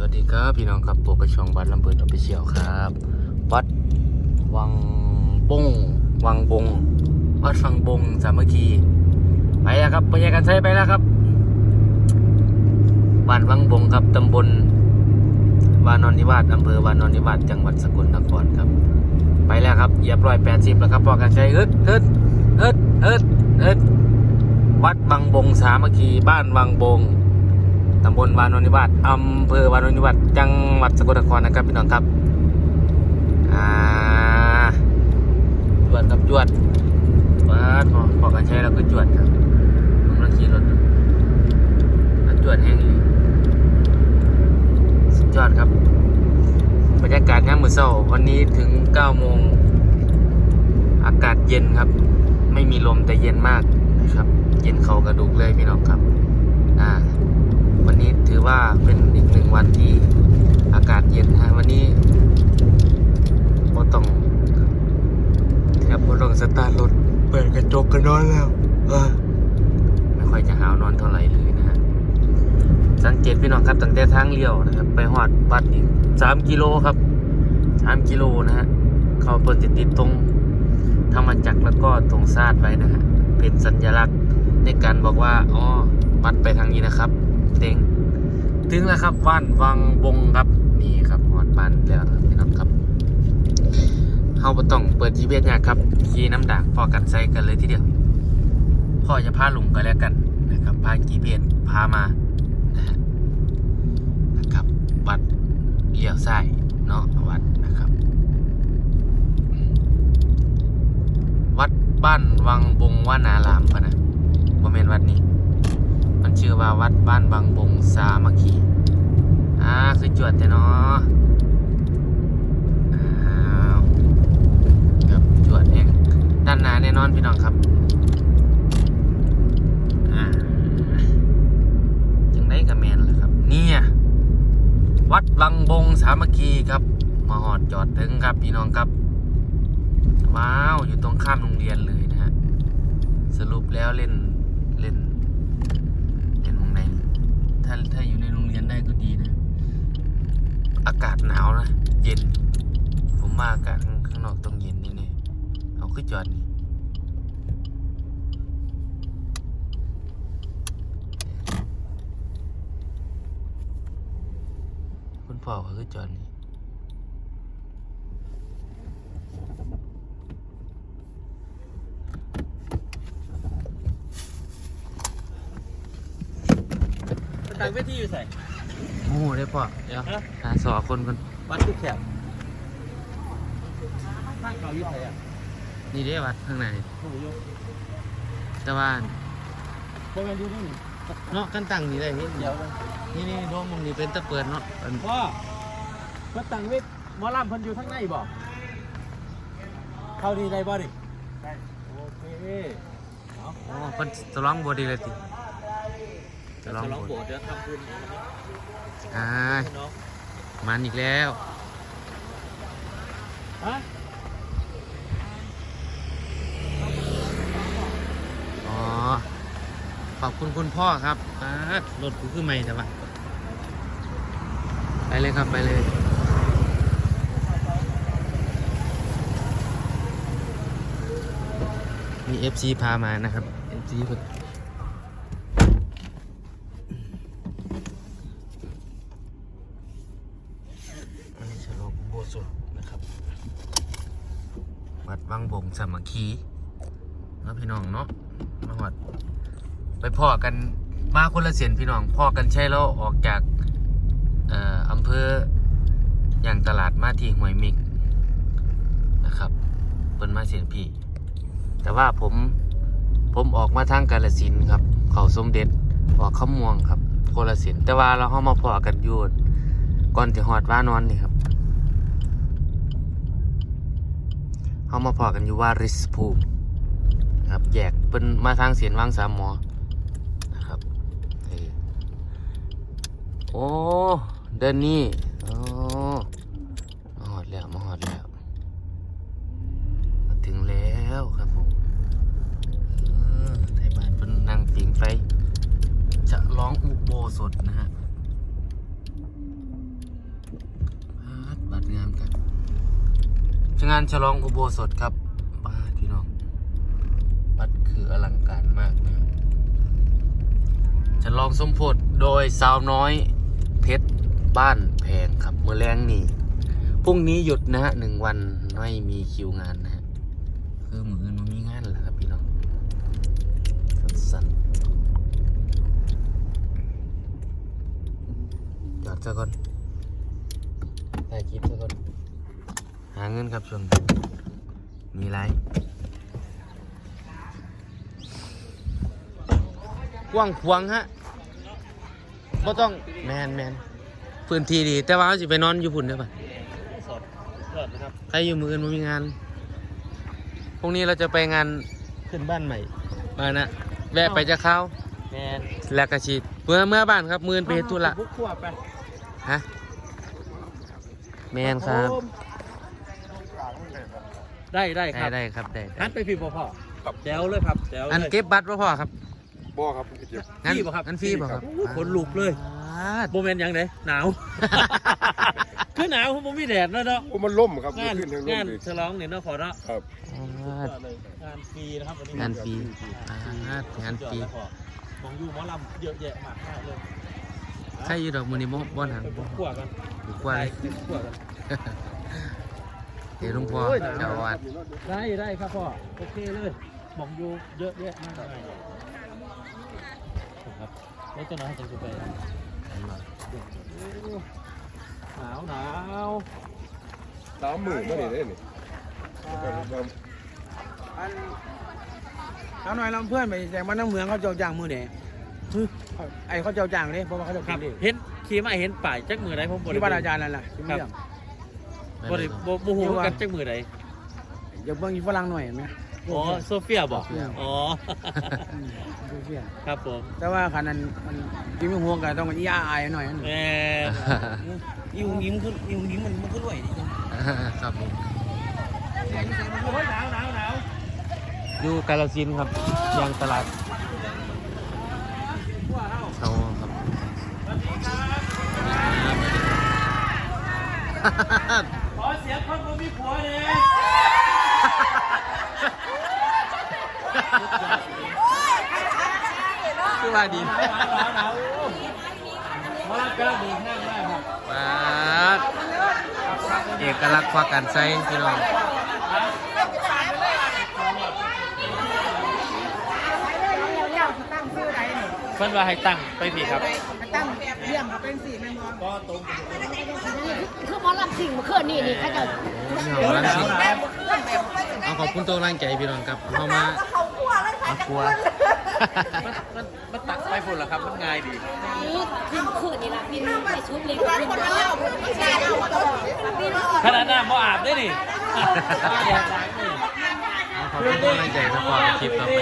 สวัสดีครับพี่น้องครับปกกระชองวัดลำเบิดออฟฟิเชียลครับ วัดวังบง วังบง วัดฟังบงสามัคคีไปแล้วครับไปแยกกันใช้ไปแล้วครับบ้านวังบงครับตำบลวานอนนิวาสอำเภอวานอนนิวาสจังหวัดสกลนครครับ ไปแล้วครับเหยียบร้อยแปดสิบแล้วครับพอกันใช้เฮึดเฮึดเฮึดเฮึดเฮึดวัดวังบงสามัคคีบ้านวังบง ตำบลวานนนิวาสอำเภอวานนนิวาสจังหวัดสกลนครนะครับพี่น้องครับอ่าจวดครับจวดวัดพอพอกันใช้แล้วก็จวดครับมกำลังขี่รถแล้วจวดแห้งอยู่สุดยอดครับบรรยากาศย่ามมือเช้าวันนี้ถึง9โมงอากาศเย็นครับ ไม่มีลมแต่เย็นมากนะครับ เย็นเข่ากระดูกเลยพี่น้องครับ อ่า วันนี้ถือว่าเป็นอีกหนึ่งวันที่อากาศเย็นฮะวันนี้ก็ต้องแทบก็ต้องสตาร์ทรถเปิดกระจกก็นนอนแล้วไม่ค่อยจะหาวนอนเท่าไหร่เลยนะฮะสังเกตพี่น้องครับตั้งแต่ทางเลี้ยวนะครับ ไปหอดวัดอีกสามกิโลครับสามกิโลนะฮะเขาเปิดติดติดตรงธรรมจักรแล้วก็ตรงซาดไว้นะฮะเป็นสัญลักษณ์ในการบอกว่าอ๋อวัดไปทางนี้นะครับ เต็ง ถึงแล้วครับบ้านวังบงครับ นี่ครับฮอดบ้านแล้วครับพี่น้องครับเฮาบ่ต้องเปิด GPS ยากครับขี่น้ำดางพอกันใส่กันเลยทีเดียวพ่อจะพาลุงก็แล้วกันนะครับพา GPS พามานะฮะนะครับวัดเลี้ยวซ้ายเนาะวัดนะครับ วัดบ้านวังบงวานารามปะนะบ่แม่นวัดนี้ ชื่อว่าวัดบ้านบางบงสามัคคีอ่าคือจวดแต่เนาะอ้าวครับจวดเองด้านหน้าแน่นอนพี่น้องครับอ่าจังได้กับแมนล่ะครับ เนี่ย วัดบางบงสามัคคีครับ มาหอดจอดถึงครับพี่น้องครับ ว้าว อยู่ตรงข้ามโรงเรียนเลยนะฮะสรุปแล้วเล่นเล่น เรียนโรงเรียน ถ้าถ้าอยู่ในโรงเรียนได้ก็ดีนะ อากาศหนาวนะ เย็น ผมมาอากาศข้างนอกต้องเย็นนี่นี่เอาขึ้นจอดนี่คุณพ่อเขาขึ้นจอดนี่ ต่างเวทีอยู่ใส่โอ้โหได้พ่อเดี๋ยวฮะหาสอคนคนวัดทุกแถบข้างเขาอยู่ใส่อะนี่ได้วัดข้างในโอ้โหแต่ว่าพวกมันอยู่นี่เนาะกันตั้งนี่ได้นี่เดี๋ยวนี่นี่โดมมองนี่เป็นตะเปิดเนาะอันพ่อวัดต่างเวทหมอลำเพันอยู่ทั้งในบ่เข้าดีได้บ่ดิได้โอเคเอาอ๋อเพิ่นจะร้องบดีเลยติ จะจะร้องร้องบโบทสถ์เดี๋ยวทำบุญอ่าเนาะมันอีกแล้วฮะอ๋อ ขอบคุณคุณพ่อครับอ่ารถกูคือไม่แต่ว่าไปเลยครับไปเลยมี FC พามานะครับ FC เพิ่นอันนี้ฉลองโบสถ์นะครับ วังบงสามัคคีแล้วพี่น้องเนาะมาวัดไปพ่อกันมาคนละเสียนพี่น้องพ่อกันใช่แล้วออกจากอำเภออย่างตลาดมาที่ห้วยมิกนะครับเป็นมาเสียนพี่ แต่ว่าผมผมออกมาทางกาลสินครับ เขาสมเด็จออกข้ามวงครับคลสียนแต่ว่าเราเข้ามาพอกันอยู่ก่อนที่หอดว่านอนนี่ครับ เขามาพอกันอยู่ว่าริสภูมิครับแยกเป็นมาทางเสียนวังสามหมอนะครับเออโอ้เดินนี่โอ้มาหอดแล้วมาหอดแล้วมาถึงแล้วครับผมไทยบ้านเป็นนางปิงไฟจะร้องอุโบสถนะฮะ งานฉลองอุโบสถครับป้าพี่น้องบัดคืออลังการมากนะครับฉลองสมโพธิโดยสาวน้อยเพชรบ้านแพงครับเมื่อแรงนี่พรุ่งนี้หยุดนะฮะหนึ่งวันไม่มีคิวงานนะฮะคือมือนมันมีงานแหละครับพี่น้องสั้นๆจอดซะก่อนถ่ายคลิปซะก่อน หาเงินครับช่วงนี้มีไรกว้างขวางฮะก็ต้องแมนแมนพื้นที่ดี แต่ว่าเขาสิไปนอนอยู่พุ่นได้ปะสดเกิดนะครับใครอยู่มืออื่นมันมีงาน พรุ่งนี้เราจะไปงานขึ้นบ้านใหม่มานะแวะไปจะเข้าแมนแล้วก็ฉีดเมื่อเมื่อบ้านครับมืออนไปเฮ็ดธุระบุกขวบไปฮะแมนครับ ได้ได้คได้รับได้ครับได้ได้อันไปพิมพ์พ่อแจ๋วเลยครับแจ๋วเลยอันเก็บบัตรบ่พอครับบ่ครับผมเก็บ งั้นฟรีบ่ครับงั้นฟรีบ่ครับโอ้ยขนลุกเลยอ่าโมเมนต์ยังไงหนาว คือหนาวผมมีแดดแล้วเนาะโอ้มันล่มครับงานขึ้นทางล่งามนเลยฉลองเนี่ยเนาะขอเนาะครับ อ่า งานฟรีนะครับวันนี้งานฟรี อ่างานฟรีมองอยู่หมอลำเยอะแยะมากมากเลยใครอยู่ดอกมือนี้บ่บ่หนังไปบ่ขวกันอยู่กว่าเลย ไปขวกัน เดี๋ยวหลุงพ่อโอ้ยเจ้าอาวาดได้ได้ครับพ่อ โอเคเลยมองอยู่เยอะแยะมากมายครับแล้วเจ้าน้อยจะไปหนาวหนาวสามหมื่นไม่ได้เลยนี่อันเอาหน่อยเราเพื่อนไปแต่มันน้ำเมืองเขาเจ้าจ้างมือเด๋ไอเขาเจ้าจ้างเนี่ยเพราะว่าเขาเจ้าคกิรับนดิเห็นขี่มาเห็นป่ายจักมือไหนผมบ่ได้ที่บ้านอาจารย์นั่นแหละที่ครัเมืบอง บ่ได้บ่บ่ฮู้กันจักมือไหนอย่าเบิ่งอีฝรั่งหน่อยเห็นไหมอ๋อโซเฟียบอกอ๋ออืมดูเสียครับผมแต่ว่าคันนั้นมันกินไม่ห่วงกันต้องมันอีอาอายหน่อยนั่นแหมอีหงยิ้มขึ้นอีหงยิ้มมันมันก็รวยดิครับผมโอ้ยหนาวหนาวหนาวอยู่กาลสินธุ์ครับยางตลาดเขาครับสวัสดีครับขอเสียงคนบ่มีผัวเลยคือว่าดีหนาวหนาวหนาวมาลักกระดิ่งแห้งมากครับมาดเอกลักษณ์ควักกันใส่พี่น้องเพิ่นว่าให้ตั้งไปพี่ครับตั้ง เยี่ยมเป็นสี่แม่มองก็ตรงคือหมอลำสิ่งเมื่อคืนนี่นี่เขาจะพี่น้องรังสิตเอาขอบคุณตัวร่างใจพี่น้องครับเข้ามามาครัวมันมันมันตักไปพุ่นเหรอครับมันง่ายดีนี่ขึ้นคืนนี่ละพี่ไปชุบเล็กขึ้นมาพี่ขนาดน้ำบ่อาบได้นี่ขอบคุณตัวร่างใจสปอร์ตคลิปต่อไป